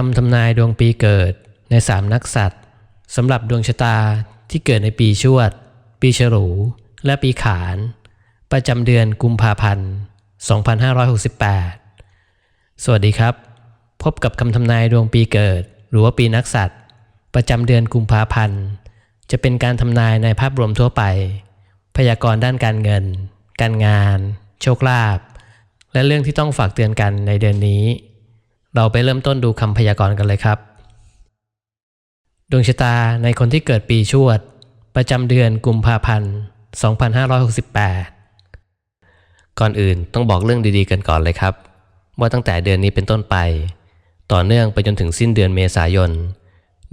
คำทำนายดวงปีเกิดในสามนักสัตว์สำหรับดวงชะตาที่เกิดในปีชวด ปีฉลู และปีขาน ประจำเดือนกุมภาพันธ์ 2568 สวัสดีครับ พบกับคำทำนายดวงปีเกิด หรือว่าปีนักสัตว์ประจำเดือนกุมภาพันธ์ จะเป็นการทำนายในภาพรวมทั่วไป พยากรณ์ด้านการเงิน การงาน โชคลาภและเรื่องที่ต้องฝากเตือนกันในเดือนนี้ เราไปเริ่มต้นดูคำพยากรณ์กันเลยครับ ดวงชะตาในคนที่เกิดปีชวด ประจำเดือนกุมภาพันธ์ 2568 ก่อนอื่นต้องบอกเรื่องดีๆกันก่อนเลยครับ ว่าตั้งแต่เดือนนี้เป็นต้นไป ต่อเนื่องไปจนถึงสิ้นเดือนเมษายน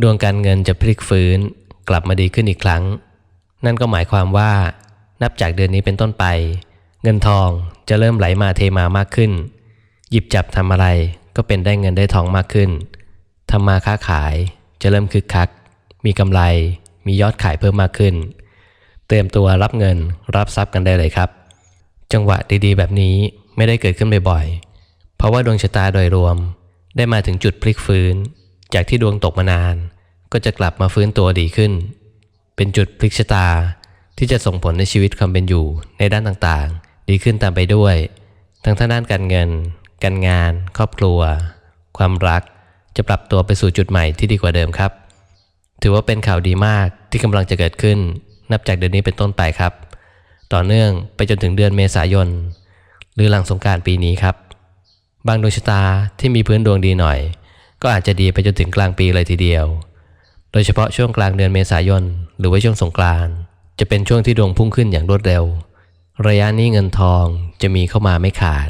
ดวงการเงินจะพลิกฟื้น กลับมาดีขึ้นอีกครั้ง นั่นก็หมายความว่า นับจากเดือนนี้เป็นต้นไป เงินทองจะเริ่มไหลมาเทมามากขึ้น หยิบจับทำอะไร ก็เป็นได้เงินได้ทองมากขึ้นทำมาค้าขายจะเริ่มคึกคัก มีกำไร มียอดขายเพิ่มมากขึ้น เตรียมตัวรับเงินรับทรัพย์กันได้เลยครับ จังหวะดีๆ แบบนี้ไม่ได้เกิดขึ้นบ่อยๆ เพราะว่าดวงชะตาโดยรวม ได้มาถึงจุดพลิกฟื้น จากที่ดวงตกมานาน ก็จะกลับมาฟื้นตัวดีขึ้น เป็นจุดพลิกชะตาที่จะส่งผลในชีวิตความเป็นอยู่ในด้านต่างๆ ดีขึ้นตามไปด้วย ทั้งทางด้านการเงิน การงาน ครอบครัว ความรัก จะปรับตัวไปสู่จุดใหม่ที่ดีกว่าเดิมครับ ถือว่าเป็นข่าวดีมากที่กำลังจะเกิดขึ้น นับจากเดือนนี้เป็นต้นไปครับ ต่อเนื่องไปจนถึงเดือนเมษายน หรือหลังสงการปีนี้ครับ บางดวงชะตาที่มีพื้นดวงดีหน่อย ก็อาจจะดีไปจนถึงกลางปีเลยทีเดียว โดยเฉพาะช่วงกลางเดือนเมษายน หรือว่าช่วงสงกรานจะเป็นช่วงที่ดวงพุ่งขึ้นอย่างรวดเร็ว ระยะนี้เงินทองจะมีเข้ามาไม่ขาด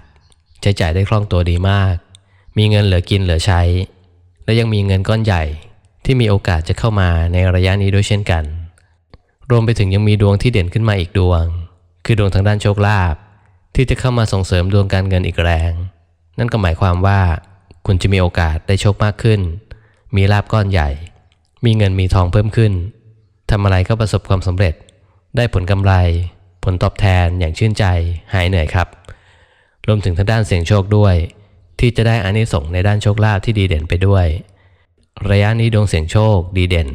ใช้จ่ายได้คล่องตัวดีมาก มีเงินเหลือกินเหลือใช้ และยังมีเงินก้อนใหญ่ที่มีโอกาสจะเข้ามาในระยะนี้ด้วยเช่นกัน รวมไปถึงยังมีดวงที่เด่นขึ้นมาอีกดวง คือดวงทางด้านโชคลาภที่จะเข้ามาส่งเสริมดวงการเงินอีกแรง นั่นก็หมายความว่า คุณจะมีโอกาสได้โชคมากขึ้น มีลาบก้อนใหญ่ มีเงินมีทองเพิ่มขึ้นทำอะไรก็ประสบความสำเร็จ ได้ผลกำไร ผลตอบแทนอย่างชื่นใจ หายเหนื่อยครับ รวมถึงทางด้านเสี่ยงโชคด้วย ที่จะได้อานิสงส์ในด้านโชคลาภที่ดีเด่นไปด้วย ระยะนี้ดวงเสี่ยงโชคดีเด่น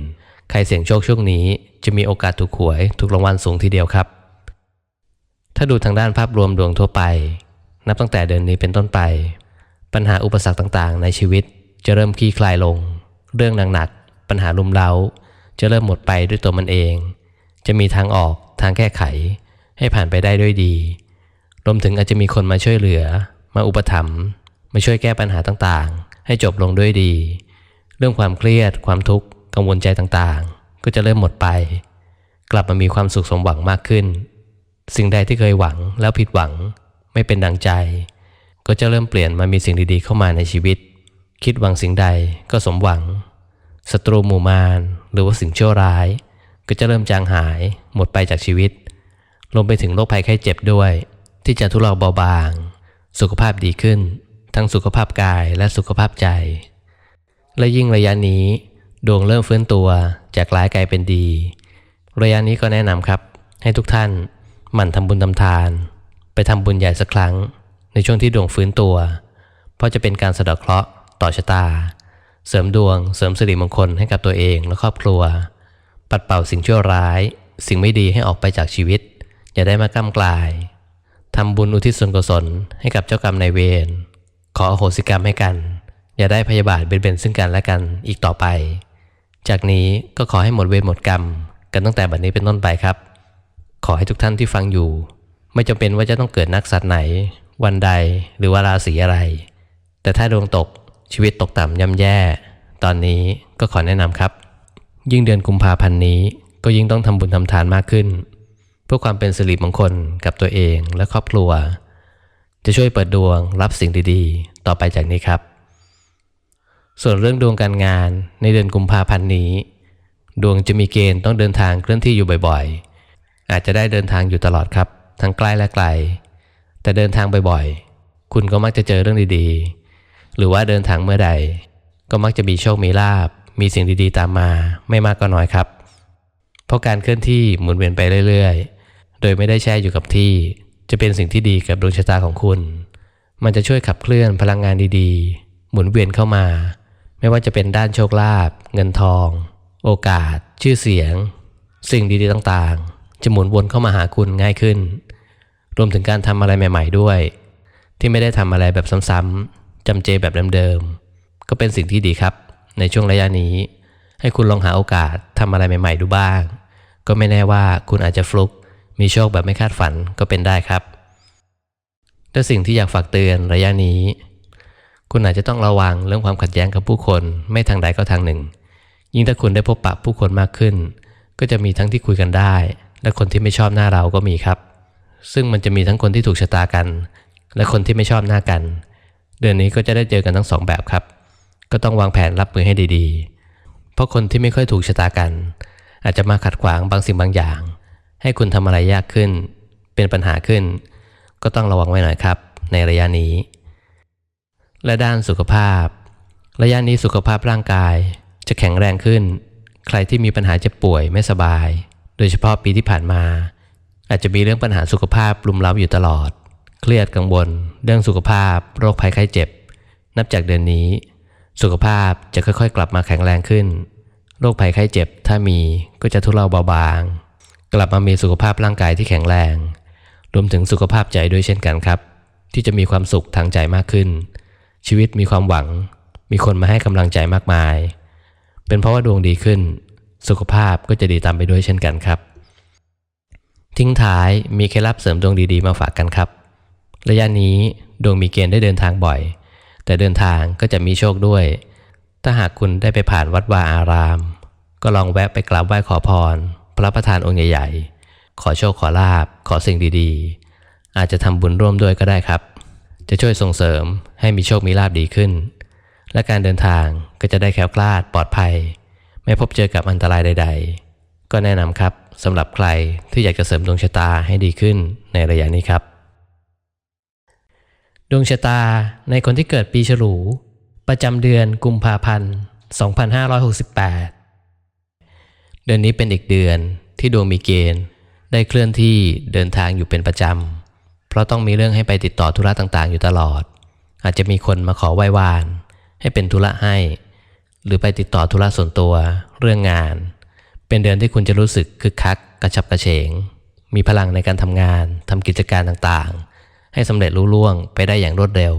ใครเสี่ยงโชคช่วงนี้ จะมีโอกาสถูกหวยถูกรางวัลสูงทีเดียวครับ ถ้าดูทางด้านภาพรวมดวงทั่วไป นับตั้งแต่เดือนนี้เป็นต้นไป ปัญหาอุปสรรคต่างๆ ในชีวิตจะเริ่มคลี่คลายลง เรื่องหนักๆปัญหาลุมเล้า จะเริ่มหมดไปด้วยตัวมันเอง จะมีทางออกทางแก้ไข ให้ผ่านไปได้ด้วยดี รวมถึงอาจจะมีคนมาช่วยเหลือ มาอุปถัมภ์มาช่วยแก้ปัญหาต่างๆ ให้จบลงด้วยดี เรื่องความเครียด ความทุกข์กังวลใจต่างๆ ก็จะเริ่มหมดไป กลับมามีความสุขสมหวังมากขึ้น สิ่งใดที่เคยหวังแล้วผิดหวังไม่เป็นดังใจ ก็จะเริ่มเปลี่ยนมามีสิ่งดีๆ เข้ามาในชีวิต คิดหวังสิ่งใดก็สมหวังศัตรูหมู่มารหรือว่าสิ่งชั่วร้าย ก็จะเริ่มจางหายหมดไปจากชีวิตรวมไปถึงโรคภัยไข้เจ็บด้วย ที่จะทุเลาเบาบาง สุขภาพดีขึ้น ทั้งสุขภาพกายและสุขภาพใจ และยิ่งระยะนี้ ดวงเริ่มฟื้นตัวจากร้ายกลายเป็นดี ระยะนี้ก็แนะนำครับ ให้ทุกท่านหมั่นทำบุญทำทาน ไปทำบุญใหญ่สักครั้ง ในช่วงที่ดวงฟื้นตัว เพราะจะเป็นการสะเดาะเคราะห์ต่อชะตา เสริมดวง เสริมสิริมงคลให้กับตัวเองและครอบครัว ปัดเป่าสิ่งชั่วร้าย สิ่งไม่ดีให้ออกไปจากชีวิต อย่าได้มากล้ำกลาย ทำบุญอุทิศส่วนกุศลให้กับเจ้ากรรมนายเวร ขออโหสิกรรมให้กัน อย่าได้พยาบาทเบียดเบียนซึ่งกันและกันอีกต่อไป จากนี้ก็ขอให้หมดเวรหมดกรรม กันตั้งแต่บัดนี้เป็นต้นไปครับ ขอให้ทุกท่านที่ฟังอยู่ ไม่จำเป็นว่าจะต้องเกิดนักสัตว์ไหน วันใดหรือว่าราศีอะไร แต่ถ้าดวงตกชีวิตตกต่ำย่ำแย่ ตอนนี้ก็ขอแนะนำครับ ยิ่งเดือนกุมภาพันธ์นี้ก็ยิ่งต้องทำบุญทำทานมากขึ้น เพื่อความเป็นสิริมงคลกับตัวเองและครอบครัว จะช่วยเปิดดวงรับสิ่งดีๆ ต่อไปจากนี้ครับ ส่วนเรื่องดวงการงานในเดือนกุมภาพันธ์นี้ ดวงจะมีเกณฑ์ต้องเดินทางเคลื่อนที่อยู่บ่อยๆ อาจจะได้เดินทางอยู่ตลอดครับ ทั้งใกล้และไกล แต่เดินทางบ่อยๆ คุณก็มักจะเจอเรื่องดีๆ หรือว่าเดินทางเมื่อใด ก็มักจะมีโชคมีลาบมีสิ่งดีๆ ตามมาไม่มากก็น้อยครับ เพราะการเคลื่อนที่หมุนเวียนไปเรื่อยๆ โดยไม่ได้แช่อยู่กับที่ จะเป็นสิ่งที่ดีกับดวงชะตาของคุณ มันจะช่วยขับเคลื่อนพลังงานดีๆ หมุนเวียนเข้ามา ไม่ว่าจะเป็นด้านโชคลาภเงินทอง โอกาส ชื่อเสียง สิ่งดีๆต่างๆ จะหมุนวนเข้ามาหาคุณง่ายขึ้น รวมถึงการทำอะไรใหม่ ๆ ด้วย ที่ไม่ได้ทำอะไรแบบซ้ำๆจำเจแบบเดิมๆก็เป็นสิ่งที่ดีครับ ในช่วงระยะนี้ ให้คุณลองหาโอกาสทำอะไรใหม่ ๆ ดูบ้าง ก็ไม่แน่ว่าคุณอาจจะฟลุก มีโชคแบบไม่คาดฝันก็เป็นได้ครับ แต่สิ่งที่อยากฝากเตือนระยะนี้ คุณอาจจะต้องระวังเรื่องความขัดแย้งกับผู้คนไม่ทางใดก็ทางหนึ่ง ยิ่งถ้าคุณได้พบปะผู้คนมากขึ้น ก็จะมีทั้งที่คุยกันได้ และคนที่ไม่ชอบหน้าเราก็มีครับ ซึ่งมันจะมีทั้งคนที่ถูกชะตากัน และคนที่ไม่ชอบหน้ากัน เดือนนี้ก็จะได้เจอกันทั้งสองแบบครับ ก็ต้องวางแผนรับมือให้ดีๆ เพราะคนที่ไม่ค่อยถูกชะตากัน อาจจะมาขัดขวางบางสิ่งบางอย่าง ให้คุณทำอะไรยากขึ้น เป็นปัญหาขึ้น ก็ต้องระวังไว้หน่อยครับ ในระยะนี้ และด้านสุขภาพ ระยะนี้สุขภาพร่างกายจะแข็งแรงขึ้น ใครที่มีปัญหาเจ็บป่วยไม่สบาย โดยเฉพาะปีที่ผ่านมา อาจจะมีเรื่องปัญหาสุขภาพรุมเร้าอยู่ตลอด เครียดกังวล เรื่องสุขภาพ โรคภัยไข้เจ็บ นับจากเดือนนี้ สุขภาพจะค่อยๆ กลับมาแข็งแรงขึ้น โรคภัยไข้เจ็บ ถ้ามีก็จะทุเลาเบาบาง กลับมามีสุขภาพร่างกายที่แข็งแรง รวมถึงสุขภาพใจด้วยเช่นกันครับ ที่จะมีความสุขทางใจมากขึ้น ชีวิตมีความหวัง มีคนมาให้กำลังใจมากมาย เป็นเพราะว่าดวงดีขึ้น สุขภาพก็จะดีตามไปด้วยเช่นกันครับ ทิ้งท้ายมีเคล็ดลับเสริมดวงดีๆมาฝากกันครับ ระยะนี้ดวงมีเกณฑ์ได้เดินทางบ่อย แต่เดินทางก็จะมีโชคด้วย ถ้าหากคุณได้ไปผ่านวัดวาอาราม ก็ลองแวะไปกราบไหว้ขอพร พระประธานองค์ใหญ่ๆ ขอโชคขอลาบ ขอสิ่งดีๆ อาจจะทำบุญร่วมด้วยก็ได้ครับ จะช่วยส่งเสริมให้มีโชคมีลาบดีขึ้น และการเดินทางก็จะได้แคล้วคลาดปลอดภัย ไม่พบเจอกับอันตรายใด ๆ ก็แนะนำครับสำหรับใครที่อยากจะเสริมดวงชะตาให้ดีขึ้นในระยะนี้ครับ ดวงชะตาในคนที่เกิดปีฉลู ประจำเดือนกุมภาพันธ์ 2568 เดือนนี้เป็นอีกเดือนที่ดวงมีเกณฑ์ ได้เคลื่อนที่เดินทางอยู่เป็นประจำ เพราะต้องมีเรื่องให้ไปติดต่อธุระต่างๆ อยู่ตลอด อาจจะมีคนมาขอไหว้วาน ให้เป็นธุระให้ หรือไปติดต่อธุระส่วนตัว เรื่องงาน เป็นเดือนที่คุณจะรู้สึกคึกคัก กระฉับกระเฉง มีพลังในการทำงานทำกิจการต่างๆ ให้สำเร็จลุล่วงไปได้อย่างรวดเร็ว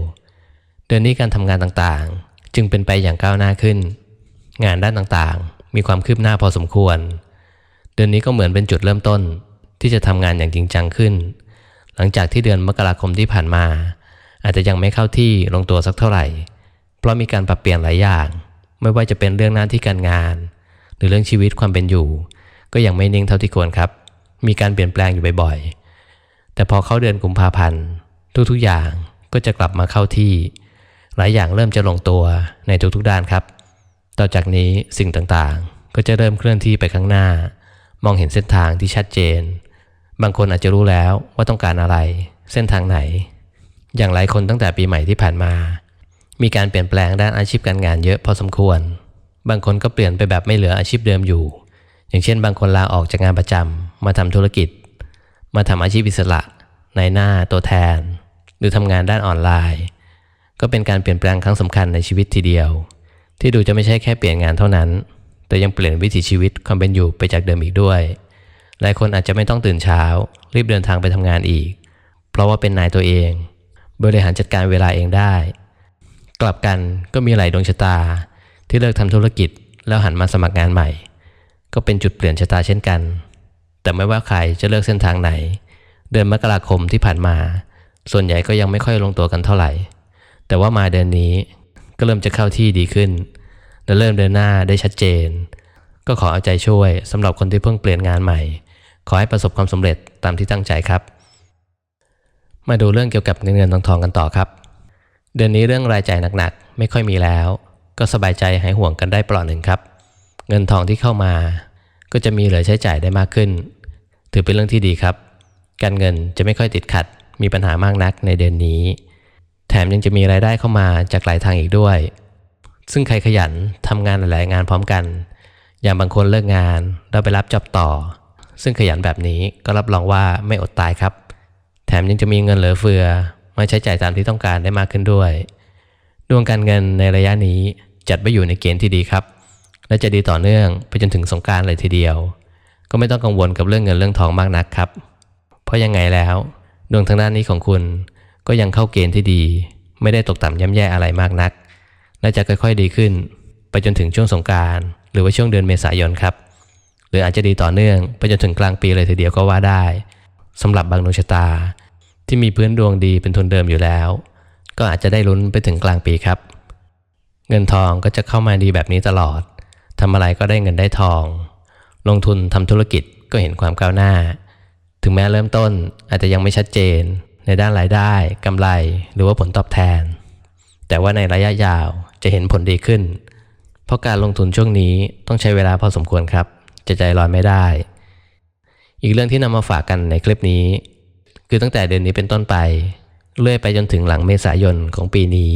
เดือนนี้การทำงานต่างๆ จึงเป็นไปอย่างก้าวหน้าขึ้น งานด้านต่างๆ มีความคืบหน้าพอสมควร เดือนนี้ก็เหมือนเป็นจุดเริ่มต้นที่จะทำงานอย่างจริงจังขึ้น หลังจากที่เดือนมกราคมที่ผ่านมา อาจจะยังไม่เข้าที่ลงตัวสักเท่าไหร่ เพราะมีการปรับเปลี่ยนหลายอย่าง ไม่ว่าจะเป็นเรื่องหน้าที่การงาน หรือเรื่องชีวิตความเป็นอยู่ ก็ยังไม่นิ่งเท่าที่ควรครับ มีการเปลี่ยนแปลงอยู่บ่อยๆ แต่พอเข้าเดือนกุมภาพันธ์ทุกๆอย่างก็จะกลับมาเข้าที่ หลายอย่างเริ่มจะลงตัวในทุกๆด้านครับ ต่อจากนี้สิ่งต่างๆ ก็จะเริ่มเคลื่อนที่ไปข้างหน้า มองเห็นเส้นทางที่ชัดเจน บางคนอาจจะรู้แล้วว่าต้องการอะไร เส้นทางไหน อย่างหลายคนตั้งแต่ปีใหม่ที่ผ่านมา มีการเปลี่ยนแปลงด้านอาชีพการงานเยอะพอสมควร บางคนก็เปลี่ยนไปแบบไม่เหลืออาชีพเดิมอยู่ อย่างเช่น บางคนลาออกจากงานประจำมาทำธุรกิจ มาทำอาชีพอิสระในหน้าตัวแทน หรือทำงานด้านออนไลน์ ก็เป็นการเปลี่ยนแปลงครั้งสำคัญในชีวิตทีเดียว ที่ดูจะไม่ใช่แค่เปลี่ยนงานเท่านั้น แต่ยังเปลี่ยนวิถีชีวิตความเป็นอยู่ไปจากเดิมอีกด้วย หลายคนอาจจะไม่ต้องตื่นเช้า รีบเดินทางไปทำงานอีก เพราะว่าเป็นนายตัวเอง บริหารจัดการเวลาเองได้ กลับกันก็มีหลายดวงชะตา ที่เลิกทำธุรกิจ แล้วหันมาสมัครงานใหม่ ก็เป็นจุดเปลี่ยนชะตาเช่นกัน แต่ไม่ว่าใครจะเลือกเส้นทางไหน เดือนมกราคมที่ผ่านมา ส่วนใหญ่ก็ยังไม่ค่อยลงตัวกันเท่าไหร่ แต่ว่ามาเดือนนี้ ก็เริ่มจะเข้าที่ดีขึ้น และเริ่มเดินหน้าได้ชัดเจน ก็ขอเอาใจช่วยสำหรับคนที่เพิ่งเปลี่ยนงานใหม่ ขอให้ประสบความสำเร็จตามที่ตั้งใจครับ มาดูเรื่องเกี่ยวกับเงินเงินทองทองกันต่อครับ เดือนนี้เรื่องรายจ่ายหนักๆ ไม่ค่อยมีแล้ว ก็สบายใจหายห่วงกันได้เปลอดหนึ่งครับ เงินทองที่เข้ามา ก็จะมีเหลือใช้จ่ายได้มากขึ้น ถือเป็นเรื่องที่ดีครับ การเงินจะไม่ค่อยติดขัดมีปัญหามากนักในเดือนนี้ แถมยังจะมีรายได้เข้ามาจากหลายทางอีกด้วย ซึ่งใครขยันทำงานหลาย ๆ งานพร้อมกัน อย่างบางคนเลิกงานแล้วไปรับจอบต่อ ซึ่งขยันแบบนี้ก็รับรองว่าไม่อดตายครับ แถมยังจะมีเงินเหลือเฟือมาใช้จ่ายตามที่ต้องการได้มากขึ้นด้วย ดวงการเงินในระยะนี้จัดไว้อยู่ในเกณฑ์ที่ดีครับ และจะดีต่อเนื่องไปจนถึงสงการเลยทีเดียว ก็ไม่ต้องกังวลกับเรื่องเงินเรื่องทองมากนักครับ เพราะยังไงแล้ว ดวงทางด้านนี้ของคุณ ก็ยังเข้าเกณฑ์ที่ดี ไม่ได้ตกต่ำย่ำแย่อะไรมากนักและจะค่อยๆดีขึ้น ไปจนถึงช่วงสงการหรือว่าช่วงเดือนเมษายนครับ หรืออาจจะดีต่อเนื่องไปจนถึงกลางปีเลยทีเดียวก็ว่าได้สำหรับบางดวงชะตา ที่มีพื้นดวงดีเป็นทุนเดิมอยู่แล้ว ก็อาจจะได้ลุ้นไปถึงกลางปีครับ เงินทองก็จะเข้ามาดีแบบนี้ตลอดทำอะไรก็ได้เงินได้ทอง ลงทุนทำธุรกิจก็เห็นความก้าวหน้า ถึงแม้เริ่มต้นอาจจะยังไม่ชัดเจน ในด้านรายได้กำไรหรือว่าผลตอบแทน แต่ว่าในระยะยาวจะเห็นผลดีขึ้น เพราะการลงทุนช่วงนี้ต้องใช้เวลาพอสมควรครับ จะใจลอยไม่ได้ อีกเรื่องที่นำมาฝากกันในคลิปนี้ คือตั้งแต่เดือนนี้เป็นต้นไป เรื่อยไปจนถึงหลังเมษายนของปีนี้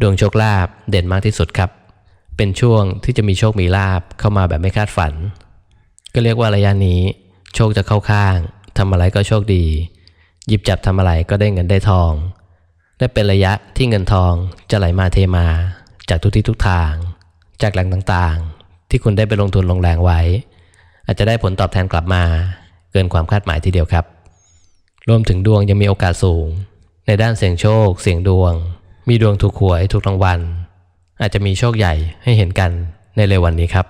ดวงโชคลาภเด่นมากที่สุดครับ เป็นช่วงที่จะมีโชคมีลาภเข้ามาแบบไม่คาดฝัน ก็เรียกว่าระยะนี้ โชคจะเข้าข้างทำอะไรก็โชคดี หยิบจับทำอะไรก็ได้เงินได้ทองและเป็นระยะที่เงินทองจะไหลมาเทมา จากทุกที่ทุกทาง จากแหล่งต่างๆ ที่คุณได้ไปลงทุนลงแรงไว้ อาจจะได้ผลตอบแทนกลับมา เกินความคาดหมายทีเดียวครับ รวมถึงดวงยังมีโอกาสสูง ในด้านเสี่ยงโชค เสี่ยงดวง มีดวงถูกหวยถูกรางวัล อาจจะมีโชคใหญ่ให้เห็นกันในเร็ววันนี้ครับ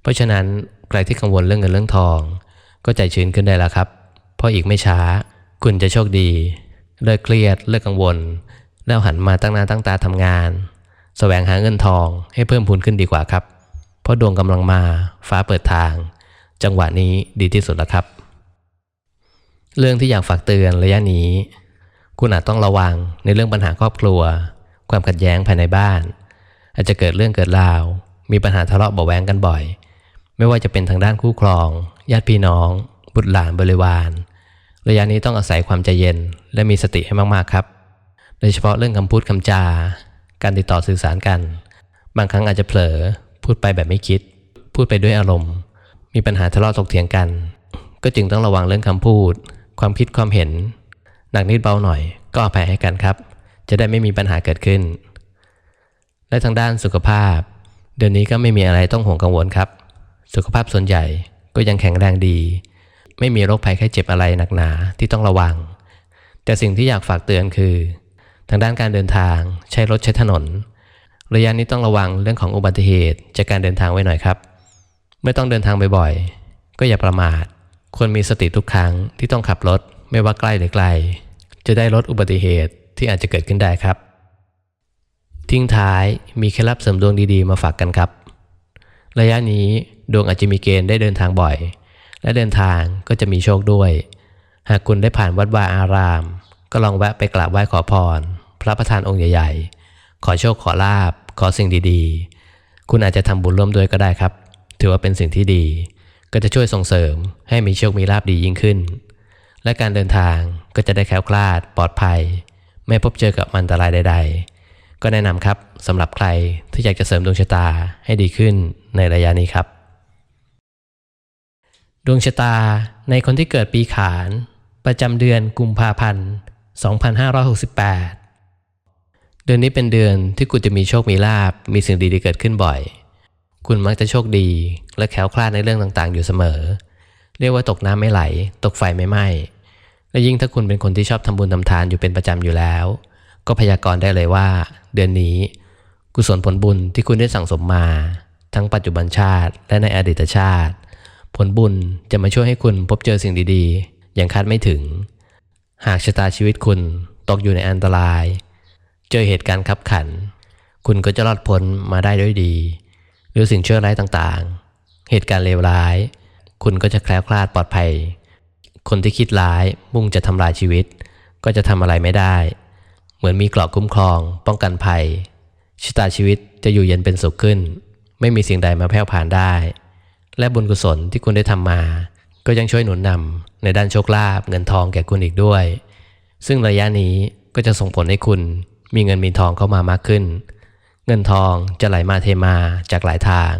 เพราะฉะนั้นใครที่กังวลเรื่องเงินเรื่องทอง ก็ใจชื้นขึ้นได้แล้วครับ เพราะอีกไม่ช้า คุณจะโชคดี เลิกเครียด เลิกกังวล แล้วหันมาตั้งหน้าตั้งตาทำงานแสวงหาเงินทองให้เพิ่มพูนขึ้นดีกว่าครับ เพราะดวงกำลังมาฟ้าเปิดทาง จังหวะนี้ดีที่สุดแล้วครับ เรื่องที่อยากฝากเตือนระยะนี้ คุณอาจต้องระวังในเรื่องปัญหาครอบครัว ความขัดแย้งภายในบ้าน อาจจะเกิดเรื่องเกิดราว มีปัญหาทะเลาะเบาแวงกันบ่อย ไม่ว่าจะเป็นทางด้านคู่ครอง ญาติพี่น้อง บุตรหลานบริวาร ระยะนี้ต้องอาศัยความใจเย็น และมีสติให้มากๆครับ โดยเฉพาะเรื่องคำพูดคำจา การติดต่อสื่อสารกัน บางครั้งอาจจะเผลอ พูดไปแบบไม่คิด พูดไปด้วยอารมณ์ มีปัญหาทะเลาะตกเถียงกัน ก็จึงต้องระวังเรื่องคำพูด ความคิดความเห็น หนักนิดเบาหน่อย ก็อภัยให้กันครับ จะได้ไม่มีปัญหาเกิดขึ้น และทางด้านสุขภาพ เดือนนี้ก็ไม่มีอะไรต้องห่วงกังวลครับ สุขภาพส่วนใหญ่ก็ยังแข็งแรงดี ไม่มีโรคภัยไข้เจ็บอะไรหนักหนาที่ต้องระวัง แต่สิ่งที่อยากฝากเตือนคือ ทางด้านการเดินทางใช้รถใช้ถนน ระยะนี้ต้องระวังเรื่องของอุบัติเหตุจากการเดินทางไว้หน่อยครับ เมื่อต้องเดินทางบ่อยๆ ก็อย่าประมาท ควรมีสติทุกครั้งที่ต้องขับรถไม่ว่าใกล้หรือไกล จะได้ลดอุบัติเหตุที่อาจจะเกิดขึ้นได้ครับ ทิ้งท้ายมีเคล็ดลับเสริมดวงดีๆ มาฝากกันครับ ระยะนี้ดวงอาจจะมีเกณฑ์ได้เดินทางบ่อย และเดินทางก็จะมีโชคด้วย หากคุณได้ผ่านวัดวาอาราม ก็ลองแวะไปกราบไหว้ขอพร พระประธานองค์ใหญ่ ๆ ขอโชคขอลาบ ขอสิ่งดีๆ คุณอาจจะทำบุญร่วมด้วยก็ได้ครับ ถือว่าเป็นสิ่งที่ดี ก็จะช่วยส่งเสริมให้มีโชคมีลาบดียิ่งขึ้น และการเดินทางก็จะได้แคล้วคลาดปลอดภัย ไม่พบเจอกับอันตรายใด ๆ ก็แนะนำครับสำหรับใครที่อยากจะเสริมดวงชะตาให้ดีขึ้นในระยะนี้ครับ ดวงชะตาในคนที่เกิดปีขาน ประจำเดือนกุมภาพันธ์ 2568 เดือนนี้เป็นเดือนที่คุณจะมีโชคมีลาบมีสิ่งดีๆเกิดขึ้นบ่อย คุณมักจะโชคดีและแข็งคลาดในเรื่องต่างๆ อยู่เสมอ เรียกว่าตกน้ำไม่ไหล ตกไฟไม่ไหม้และยิ่งถ้าคุณเป็นคนที่ชอบทำบุญทำทานอยู่เป็นประจำอยู่แล้ว ก็พยากรณ์ได้เลยว่า เดือนนี้ กุศลผลบุญที่คุณได้สั่งสมมา ทั้งปัจจุบันชาติและในอดีตชาติ ผลบุญจะมาช่วยให้คุณพบเจอสิ่งดีๆ อย่างคาดไม่ถึง หากชะตาชีวิตคุณตกอยู่ในอันตราย เจอเหตุการณ์ขับขัน คุณก็จะรอดพ้นมาได้ด้วยดี หรือสิ่งชั่วร้ายต่างๆ เหตุการณ์เลวร้าย คุณก็จะแคล้วคลาดปลอดภัย คนที่คิดร้ายมุ่งจะทำลายชีวิต ก็จะทำอะไรไม่ได้ เหมือนมีเกราะคุ้มครอง ป้องกันภัยชะตาชีวิตจะอยู่เย็นเป็นสุขขึ้น ไม่มีสิ่งใดมาแผ่วผ่านได้ และบุญกุศลที่คุณได้ทำมา ก็ยังช่วยหนุนนำในด้านโชคลาภเงินทองแก่คุณอีกด้วย ซึ่งระยะนี้ก็จะส่งผลให้คุณมีเงินมีทองเข้ามามากขึ้น เงินทองจะไหลมาเทมาจากหลายทาง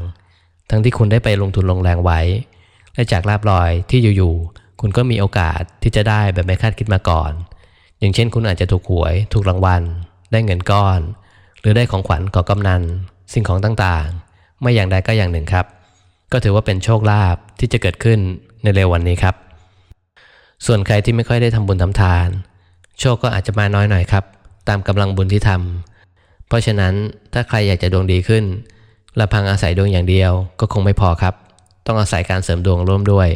ทั้งที่คุณได้ไปลงทุนลงแรงไว้ และจากลาบลอยที่อยู่ๆคุณก็มีโอกาสที่จะได้แบบไม่คาดคิดมาก่อน อย่างเช่น คุณอาจจะถูกหวย ถูกรางวัล ได้เงินก้อน หรือได้ของขวัญก่อกำนัน สิ่งของต่างๆ ไม่อย่างใดก็อย่างหนึ่งครับ ก็ถือว่าเป็นโชคลาภที่จะเกิดขึ้นในเร็ววันนี้ครับ ส่วนใครที่ไม่ค่อยได้ทำบุญทำทาน โชคก็อาจจะมาน้อยหน่อยครับ ตามกำลังบุญที่ทำเพราะฉะนั้นถ้าใครอยากจะดวงดีขึ้นลำพังอาศัยดวงอย่างเดียวก็คงไม่พอครับ ต้องอาศัยการเสริมดวงร่วมด้วย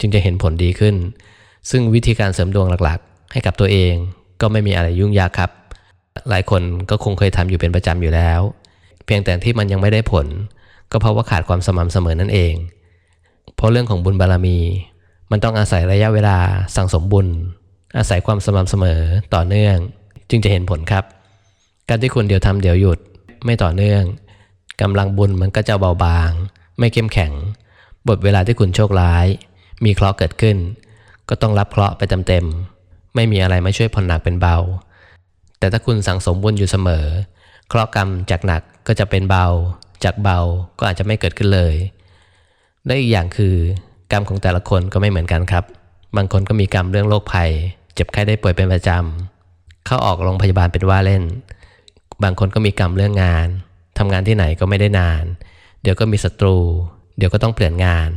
จึงจะเห็นผลดีขึ้น ซึ่งวิธีการเสริมดวงหลักๆ ให้กับตัวเองก็ไม่มีอะไรยุ่งยากครับ หลายคนก็คงเคยทำอยู่เป็นประจำอยู่แล้ว เพียงแต่ที่มันยังไม่ได้ผล ก็เพราะว่าขาดความสม่ำเสมอนั่นเอง เพราะเรื่องของบุญบารมี มันต้องอาศัยระยะเวลาสั่งสมบุญ อาศัยความสม่ำเสมอต่อเนื่อง จึงจะเห็นผลครับ การที่คุณเดี๋ยวทำเดี๋ยวหยุดไม่ต่อเนื่องกำลังบุญมันก็จะเบาบาง ไม่เข้มแข็ง บทเวลาที่คุณโชคร้าย มีเคราะห์เกิดขึ้น ก็ต้องรับเคราะห์ไปเต็มๆไม่มีอะไรมาช่วยผ่อนหนักเป็นเบา แต่ถ้าคุณสั่งสมบุญอยู่เสมอ เคราะห์กรรมจากหนักก็จะเป็นเบา จากเบาก็อาจจะไม่เกิดขึ้นเลยและอีกอย่างคือกรรมของแต่ละคนก็ไม่เหมือนกันครับ บางคนก็มีกรรมเรื่องโรคภัย เจ็บไข้ได้ป่วยเป็นประจำ เข้าออกโรงพยาบาลเป็นว่าเล่น บางคนก็มีกรรมเรื่องงานทำงานที่ไหนก็ไม่ได้นาน เดี๋ยวก็มีศัตรู เดี๋ยวก็ต้องเปลี่ยนงาน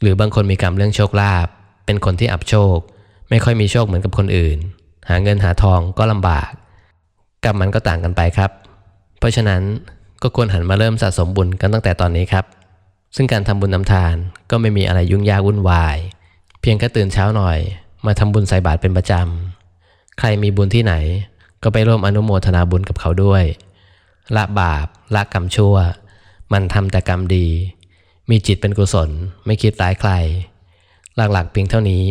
หรือบางคนมีกรรมเรื่องโชคลาภ เป็นคนที่อับโชค ไม่ค่อยมีโชคเหมือนกับคนอื่น หาเงินหาทองก็ลำบาก กรรมมันก็ต่างกันไปครับ เพราะฉะนั้น ก็ควรหันมาเริ่มสะสมบุญกันตั้งแต่ตอนนี้ครับ ซึ่งการทำบุญนำทานก็ไม่มีอะไรยุ่งยากวุ่นวาย เพียงแค่ตื่นเช้าหน่อย มาทำบุญใส่บาตรเป็นประจำใครมีบุญที่ไหน ก็ไปร่วมอนุโมทนาบุญกับเขาด้วย ละบาปละกรรมชั่ว มันทำแต่กรรมดี มีจิตเป็นกุศล ไม่คิดร้ายใคร หลักๆเพียงเท่านี้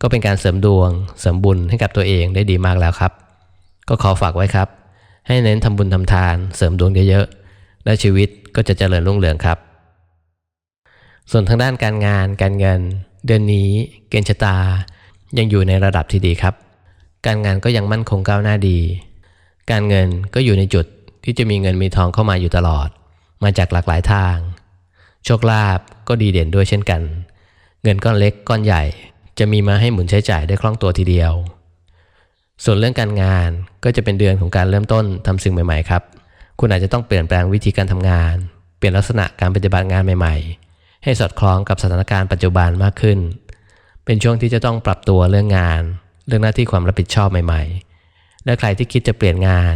ก็เป็นการเสริมดวง เสริมบุญให้กับตัวเองได้ดีมากแล้วครับ ก็ขอฝากไว้ครับ ให้เน้นทำบุญทำทานเสริมดวงเยอะๆ และชีวิตก็จะเจริญรุ่งเรืองครับ ส่วนทางด้านการงานการเงิน เดือนนี้เกณฑ์ชะตา ยังอยู่ในระดับที่ดีครับ การงานก็ยังมั่นคงก้าวหน้าดี การเงินก็อยู่ในจุดที่จะมีเงินมีทองเข้ามาอยู่ตลอด มาจากหลากหลายทาง โชคลาภก็ดีเด่นด้วยเช่นกัน เงินก้อนเล็กก้อนใหญ่ จะมีมาให้หมุนใช้จ่ายได้คล่องตัวทีเดียว ส่วนเรื่องการงานก็จะเป็นเดือนของการเริ่มต้นทำสิ่งใหม่ๆครับ คุณอาจจะต้องเปลี่ยนแปลงวิธีการทำงาน เปลี่ยนลักษณะการปฏิบัติงานใหม่ๆ ให้สอดคล้องกับสถานการณ์ปัจจุบันมากขึ้น เป็นช่วงที่จะต้องปรับตัวเรื่องงาน เรื่องหน้าที่ความรับผิดชอบใหม่ๆ และใครที่คิดจะเปลี่ยนงาน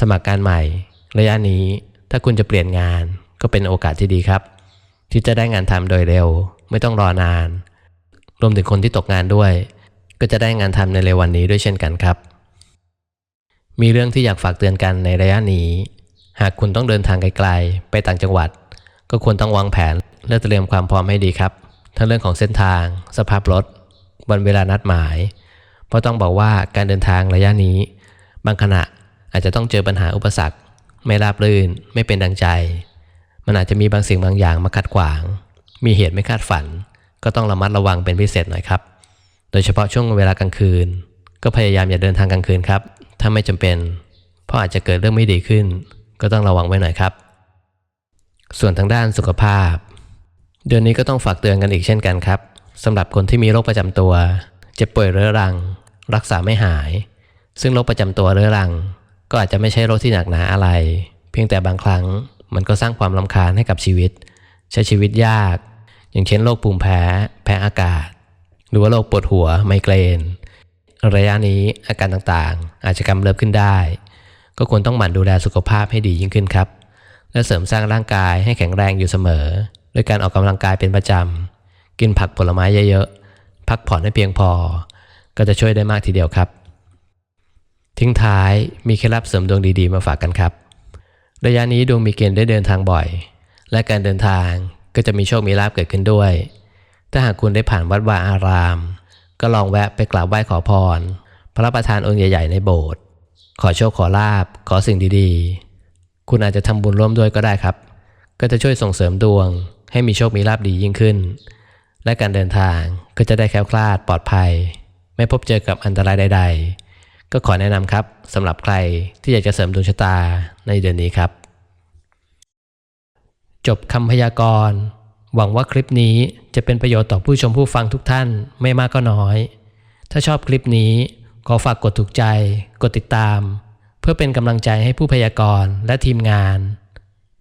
สมัครการใหม่ ระยะนี้ถ้าคุณจะเปลี่ยนงานก็เป็นโอกาสที่ดีครับ ที่จะได้งานทำโดยเร็ว ไม่ต้องรอนาน รวมถึงคนที่ตกงานด้วย ก็จะได้งานทำในเร็ววันนี้ด้วยเช่นกันครับ มีเรื่องที่อยากฝากเตือนกันในระยะนี้ หากคุณต้องเดินทางไกลๆ ไปต่างจังหวัด ก็ควรต้องวางแผนและเตรียมความพร้อมให้ดีครับ ทั้งเรื่องของเส้นทาง สภาพรถวันเวลานัดหมาย เพราะต้องบอกว่าการเดินทางระยะนี้ บางขณะอาจจะต้องเจอปัญหาอุปสรรค ไม่ราบรื่น ไม่เป็นดังใจ มันอาจจะมีบางสิ่งบางอย่างมาขัดขวาง มีเหตุไม่คาดฝัน ก็ต้องระมัดระวังเป็นพิเศษหน่อยครับ โดยเฉพาะช่วงเวลากลางคืน ก็พยายามอย่าเดินทางกลางคืนครับ ถ้าไม่จำเป็น เพราะอาจจะเกิดเรื่องไม่ดีขึ้น ก็ต้องระวังไว้หน่อยครับ ส่วนทางด้านสุขภาพ เดือนนี้ก็ต้องฝากเตือนกันอีกเช่นกันครับสำหรับคนที่มีโรคประจำตัวเจ็บป่วยเรื้อรัง รักษาไม่หาย ซึ่งโรคประจำตัวเรื้อรัง ก็อาจจะไม่ใช่โรคที่หนักหนาอะไร เพียงแต่บางครั้งมันก็สร้างความลำคาญให้กับชีวิต ใช้ชีวิตยาก อย่างเช่นโรคภูมิแพ้ แพ้อากาศ หรือว่าโรคปวดหัวไมเกรน ระยะนี้อาการต่างๆ อาจจะกำเริบขึ้นได้ ก็ควรต้องหมั่นดูแลสุขภาพให้ดียิ่งขึ้นครับ และเสริมสร้างร่างกายให้แข็งแรงอยู่เสมอ ด้วยการออกกำลังกายเป็นประจำ กินผักผลไม้เยอะๆ พักผ่อนให้เพียงพอ ก็จะช่วยได้มากทีเดียวครับ ทิ้งท้ายมีเคล็ดลับเสริมดวงดีๆ มาฝากกันครับ ระยะนี้ดวงมีเกณฑ์ได้เดินทางบ่อย และการเดินทางก็จะมีโชคมีลาบเกิดขึ้นด้วย ถ้าหากคุณได้ผ่านวัดวาอาราม ก็ลองแวะไปกราบไหว้ขอพร พระประธานองค์ใหญ่ ๆ ในโบสถ์ขอโชคขอลาบขอสิ่งดีๆ คุณอาจจะทำบุญร่วมด้วยก็ได้ครับ ก็จะช่วยส่งเสริมดวง ให้มีโชคมีลาบดียิ่งขึ้น และการเดินทางก็จะได้แคล้วคลาดปลอดภัย ไม่พบเจอกับอันตรายใด ๆ ก็ขอแนะนำครับสำหรับใครที่อยากจะเสริมดวงชะตาในเดือนนี้ครับ จบคำพยากรณ์ หวังว่าคลิปนี้จะเป็นประโยชน์ต่อผู้ชมผู้ฟังทุกท่านไม่มากก็น้อย ถ้าชอบคลิปนี้ขอฝากกดถูกใจ กดติดตาม เพื่อเป็นกำลังใจให้ผู้พยากรณ์และทีมงาน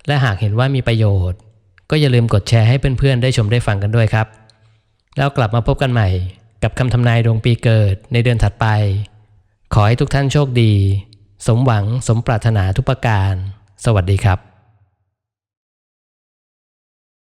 และหากเห็นว่ามีประโยชน์ ก็อย่าลืมกดแชร์ให้เพื่อนๆ ได้ชมได้ฟังกันด้วยครับ แล้วกลับมาพบกันใหม่ กับคำทำนายดวงปีเกิดในเดือนถัดไป ขอให้ทุกท่านโชคดี สมหวังสมปรารถนาทุกประการ สวัสดีครับ